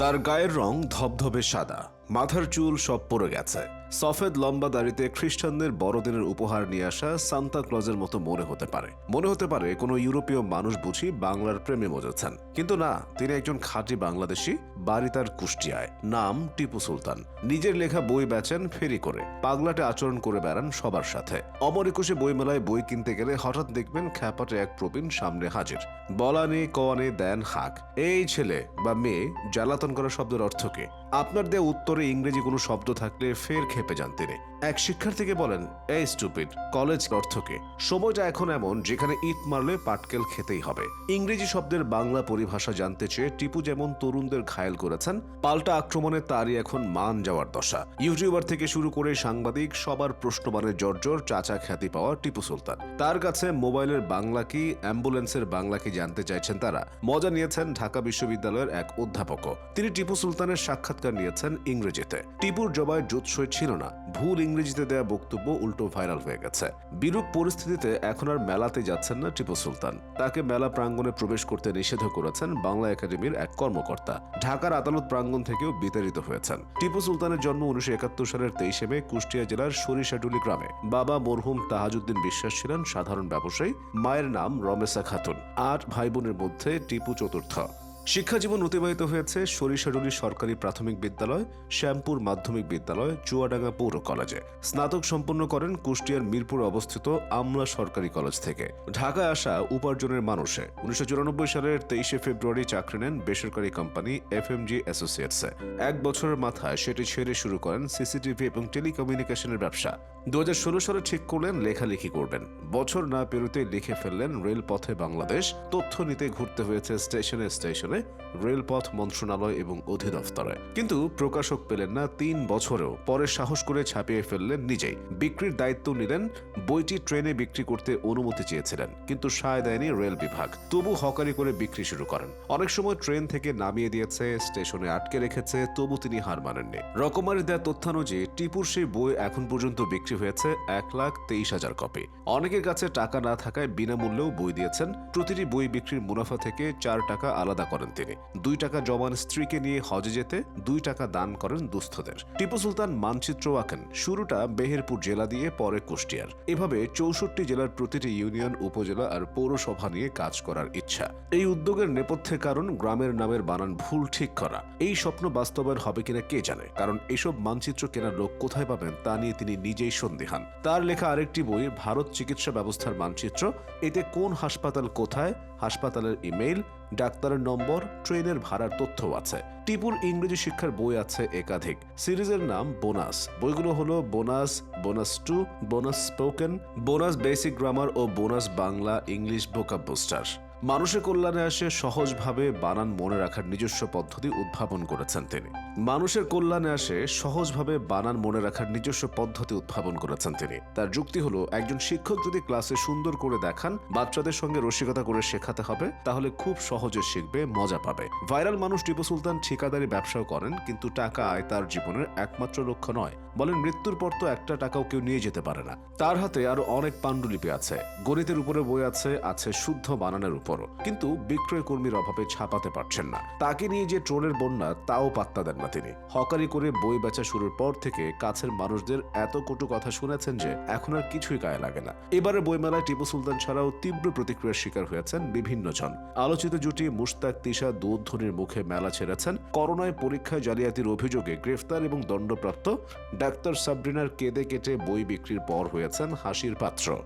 তার গায়ের রং ধবধবে সাদা। মাথার চুল সব পড়ে গেছে। সফেদ লম্বা দাড়িতে খ্রিস্টানদের বড়দিনের উপহার নিয়ে আসা সান্তা ক্লজের মতো মনে হতে পারে। মনে হতে পারে কোনো ইউরোপীয় মানুষ বুঝি বাংলার প্রেমে মজেছেন। কিন্তু না, তিনি একজন খাঁটি বাংলাদেশি, বাড়ি তার কুষ্টিয়ায়। নাম টিপু সুলতান। নিজের লেখা বই বেচেন, ফেরি করে। পাগলাটে আচরণ করে বেড়ান সবার সাথে। অমর একুশে বইমেলায় বই কিনতে গেলে হঠাৎ দেখবেন খ্যাপাটে এক প্রবীণ সামনে হাজির। বলা বলানে কনে দেন, হাক। এই ছেলে বা মেয়ে জ্বালাতন করা শব্দের অর্থ কি? আপনার দেয়া উত্তরে ইংরেজি কোনো শব্দ থাকলে ফের খেপে যান তিনি। এক শিক্ষার্থীকে বলেন, এই স্টুপিড, কলেজ অর্থ কি সময়টা এখন এমন যেখানে ইট মারলে পাটকেল খেতেই হবে। ইংরেজি শব্দের বাংলা পরিভাষা জানতে চেয়ে টিপু যেমন তরুণদের ঘায়েল করেছেন, পাল্টা আক্রমণে তারই এখন মান যাওয়ার দশা। ইউটিউবার থেকে শুরু করে সাংবাদিক, সবার প্রশ্নবানের জর্জর, চাচা খ্যাতি পাওয়া টিপু সুলতান। তার কাছে মোবাইলের বাংলা কি, অ্যাম্বুলেন্সের বাংলা কি জানতে চাইছেন তারা? মজা নিয়েছেন ঢাকা বিশ্ববিদ্যালয়ের এক অধ্যাপকও তিনি টিপু সুলতানের সাক্ষাৎকার নিয়েছেন ইংরেজিতে। টিপুর জবায় জুৎসই ছিল না, ভুল ইংরেজিতে দেয়া বক্তব্য উল্টো ভাইরাল হয়ে গেছে। বিরূপ পরিস্থিতিতে এখন আর মেলাতে যাচ্ছেন না টিপু সুলতান। তাকে মেলা প্রাঙ্গণে প্রবেশ করতে নিষেধ করেছেন বাংলা একাডেমির এক কর্মকর্তা। ঢাকার আদালত প্রাঙ্গণ থেকেও বিতাড়িত হয়েছেন। টিপু সুলতানের জন্ম উনিশশো একাত্তর সালের তেইশে মে কুষ্টিয়া জেলার সরিষাটুলি গ্রামে। বাবা মরহুম তাহাজুদ্দিন বিশ্বাস ছিলেন সাধারণ ব্যবসায়ী, মায়ের নাম রমেসা খাতুন। আট ভাই বোনের মধ্যে টিপু চতুর্থ। শিক্ষাজীবন অতিবাহিত হয়েছে সরিষাডুলি সরকারি প্রাথমিক বিদ্যালয়, শ্যামপুর মাধ্যমিক বিদ্যালয়, চুয়াডাঙ্গা পৌর কলেজে। স্নাতক সম্পন্ন করেন কুষ্টিয়ার মিরপুরে অবস্থিত আমলা সরকারি কলেজ থেকে। ঢাকায় আসা উপার্জনের মানুষে। উনিশশো চুরানব্বই সালের তেইশে ফেব্রুয়ারি চাকরি নেন বেসরকারি কোম্পানি এফএমজি অ্যাসোসিয়েটসে। এক বছরের মাথায় সেটি ছেড়ে শুরু করেন সিসিটিভি এবং টেলিকমিউনিকেশনের ব্যবসা। দু হাজার ষোলো সালে ঠিক করলেন, লেখালেখি করবেন। বছর না পেরোতে লিখে ফেললেন রেলপথে বাংলাদেশ। তথ্য নিতে ঘুরতে হয়েছে স্টেশনে স্টেশনে। রেলপথ মন্ত্রণালয় এবং অধিদপ্তরে। কিন্তু প্রকাশক পেলেন না তিন বছরেও। পরে সাহস করে ছাপিয়ে ফেললেন নিজেই। বিক্রির দায়িত্ব নিলেন, বইটি ট্রেনে বিক্রি করতে অনুমতি চেয়েছিলেন, কিন্তু সায় দেয়নি রেল বিভাগ। তবু হকারি করে বিক্রি শুরু করেন। অনেক সময় ট্রেন থেকে নামিয়ে দিয়েছে, স্টেশনে আটকে রেখেছে, তবু তিনি হার মানেননি। রকমারি দেয়া তথ্যানুযায়ী, টিপুর সেই বই এখন পর্যন্ত বিক্রি হয়েছে এক লাখ তেইশ হাজার কপি। অনেকের কাছে টাকা না থাকায় বিনামূল্যেও বই দিয়েছেন। প্রতিটি বই বিক্রির মুনাফা থেকে চার টাকা আলাদা করেন তিনি। দুই টাকা জমান স্ত্রীকে নিয়ে হজে যেতে দুই টাকা দান করেন দুস্থদের। টিপু সুলতান মানচিত্র আঁকেন। শুরুটা বেহেরপুর জেলা দিয়ে, পরে কুষ্টিয়ার। এভাবে চৌষট্টি জেলার প্রতিটি ইউনিয়ন, উপজেলা আর পৌরসভা নিয়ে কাজ করার ইচ্ছা। এই উদ্যোগের নেপথ্যে কারণ গ্রামের নামের বানান ভুল ঠিক করা। এই স্বপ্ন বাস্তবায়ন হবে কিনা কে জানে? কারণ এসব মানচিত্র কেনার লোক কোথায় পাবেন তা নিয়ে তিনি নিজেই সন্দিহান তার লেখা আরেকটি বই, ভারত চিকিৎসা ব্যবস্থার মানচিত্র। এতে কোন হাসপাতাল কোথায়? হাসপাতালের ইমেইল ডাক্তারের নম্বর, ট্রেনের ভাড়ার তথ্য আছে। টিপুর ইংরেজি শিক্ষার বই আছে একাধিক। সিরিজের নাম বোনাস। বইগুলো হলো bonus bonus two, bonus spoken, bonus basic grammar ও bonus Bangla English vocab booster. মানুষের কল্যাণে আসে সহজভাবে বানান মনে রাখার নিজস্ব পদ্ধতি উদ্ভাবন করেছেন তিনি। মানুষের কল্যাণে আসে সহজভাবে বানান মনে রাখার নিজস্ব পদ্ধতি উদ্ভাবন করেছেন তিনি। তার যুক্তি হলো, একজন শিক্ষক যদি ক্লাসে সুন্দর করে দেখান, বাচ্চাদের সঙ্গে রসিকতা করে শেখাতে হবে, তাহলে খুব সহজে শিখবে, মজা পাবে। ভাইরাল মানুষ টিপু সুলতান ঠিকাদারি ব্যবসাও করেন, কিন্তু টাকা আয় তার জীবনের একমাত্র লক্ষ্য নয়। বলেন, মৃত্যুর পর তো একটা টাকাও কেউ নিয়ে যেতে পারে না। তার হাতে আরও অনেক পাণ্ডুলিপি আছে। গণিতের উপরে বই আছে আছে শুদ্ধ বানানের উপরও কিন্তু বিক্রয় কর্মীর অভাবে ছাপাতে পারছেন না। তাকে নিয়ে যে ট্রোলের বন্যা, তাও পাত্তা দেন না তিনি। হকারি করে বই বেচা শুরুর পর থেকে কাছের মানুষদের এত কটু কথা শুনেছেন যে এখন আর কিছুই গায়ে লাগে না। এবারে বইমেলায় টিপু সুলতান ছাড়াও তীব্র প্রতিক্রিয়ার শিকার হয়েছেন বিভিন্ন জন আলোচিত জুটি মুশতাক, তিশা দুধনির মুখে মেলা ছেড়েছেন। করোনায় পরীক্ষায় জালিয়াতির অভিযোগে গ্রেফতার এবং দণ্ডপ্রাপ্ত ডাক্তার সাবরিনার কেঁদে কেটে বই বিক্রির পর হয়েছেন হাসির পাত্র।